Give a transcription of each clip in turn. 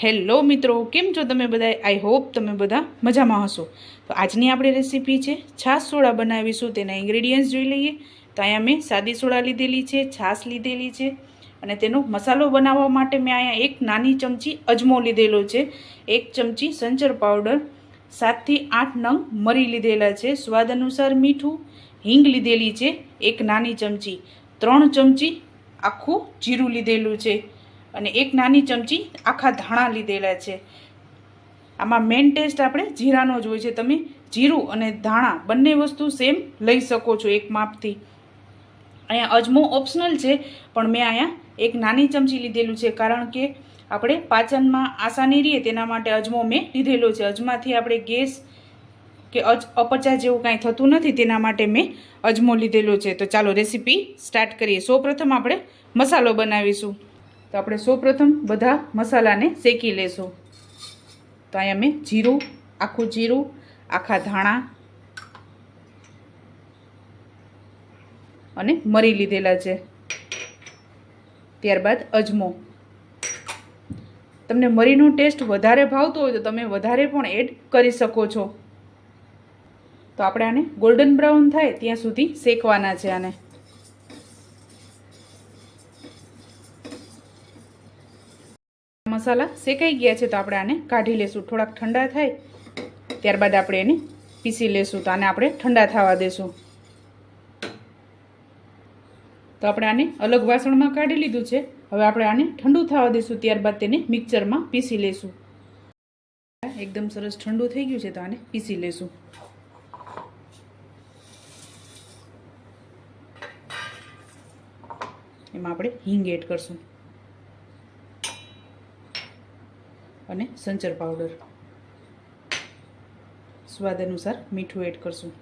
Hello મિત્રો, કેમ છો તમે બધા આઈ હોપ તમે બધા મજામાં હશો. તો આજની આપણી રેસીપી છે છાશ સોડા બનાવીશું, તેના ઇન્ગ્રેડિયન્ટ્સ જોઈ લઈએ. તો અહીંયા મેં સાદી સોડા લીધેલી છે, છાશ લીધેલી છે, અને તેનો મસાલો બનાવવા માટે મેં અહીંયા એક નાની ચમચી અજમો લીધેલો છે, એક ચમચી સંચર પાવડર, સાતથી આઠ નંગ મરી લીધેલા છે, સ્વાદ અનુસાર મીઠું, હિંગ લીધેલી છે, એક નાની ચમચી, ત્રણ ચમચી આખું જીરું લીધેલું છે. અને એક નાની ચમચી આખા ધાણા લીધેલા છે. આમાં મેઇન ટેસ્ટ આપણે જીરાનો જ હોય છે. તમે જીરું અને ધાણા બંને વસ્તુ સેમ લઈ શકો છો એક માપથી. અહીંયા અજમો ઓપ્શનલ છે, પણ મેં અહીંયા એક નાની ચમચી લીધેલું છે. કારણ કે આપણે પાચનમાં આસાની રહીએ તેના માટે અજમો મેં લીધેલો છે. અજમાથી આપણે ગેસ કે અજ અપચા જેવું કાંઈ થતું નથી તેના માટે મેં અજમો લીધેલો છે. તો ચાલો રેસીપી સ્ટાર્ટ કરીએ. સૌપ્રથમ આપણે મસાલો બનાવીશું. તો આપણે સૌપ્રથમ બધા મસાલાને શેકી લેશું. તો અહીંયા મેં જીરું, આખું જીરું, આખા ધાણા અને મરી લીધેલા છે. ત્યારબાદ અજમો. તમને મરીનો ટેસ્ટ વધારે ભાવતો હોય તો તમે વધારે પણ એડ કરી શકો છો. તો આપણે આને ગોલ્ડન બ્રાઉન થાય ત્યાં સુધી શેકવાના છે આને. મસાલા શેકાઈ ગયા છે તો આપણે આને કાઢી લેશું. થોડાક ઠંડા થાય ત્યારબાદ આપણે એને પીસી લેશું તો આને આપણે ઠંડા થવા દેશું. તો આપણે આને અલગ વાસણમાં કાઢી લીધું છે. હવે આપણે આને ઠંડુ થવા દઈશું ત્યારબાદ તેને મિક્સરમાં પીસી લેશું. એકદમ સરસ ઠંડુ થઈ ગયું છે તો આને પીસી લેશું. એમાં આપણે હિંગ એડ કરશું. અને સંચર પાવડર. સ્વાદ અનુસાર મીઠું એડ કરશું.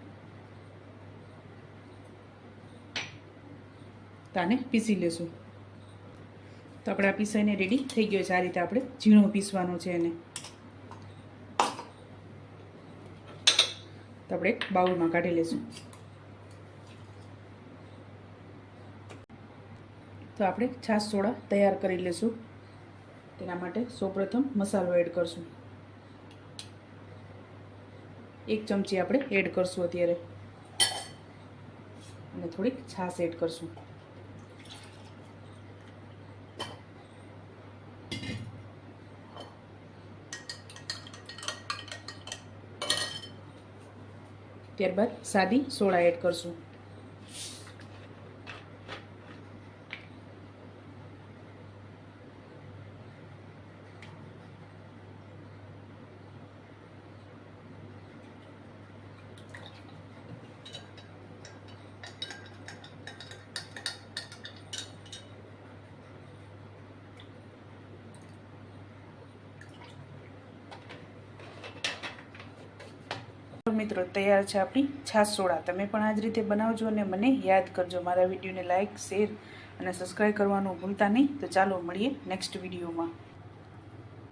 તાને પીસી લેશું. તો આપણે આ પીસાઈને રેડી થઈ ગયો છે. આ રીતે આપણે ઝીણો પીસવાનો છે એને. તો આપણે એક બાઉલમાં કાઢી લેશું. તો આપણે છાશ સોડા તૈયાર કરી લેશું. તેના માટે સૌપ્રથમ મસાલો એડ કરશું. એક ચમચી આપણે એડ કરશું અત્યારે. અને થોડીક છાશ એડ કરશું. ત્યારબાદ સાદી સોડા એડ કરશું. મિત્રો, તૈયાર છે આપણી છાશ તમે પણ આ જ રીતે બનાવજો અને મને યાદ કરજો. મારા વિડીયોને લાઇક શેર અને સબસ્ક્રાઈબ કરવાનું ભૂલતા નહીં. તો ચાલો મળીએ નેક્સ્ટ વિડીયોમાં.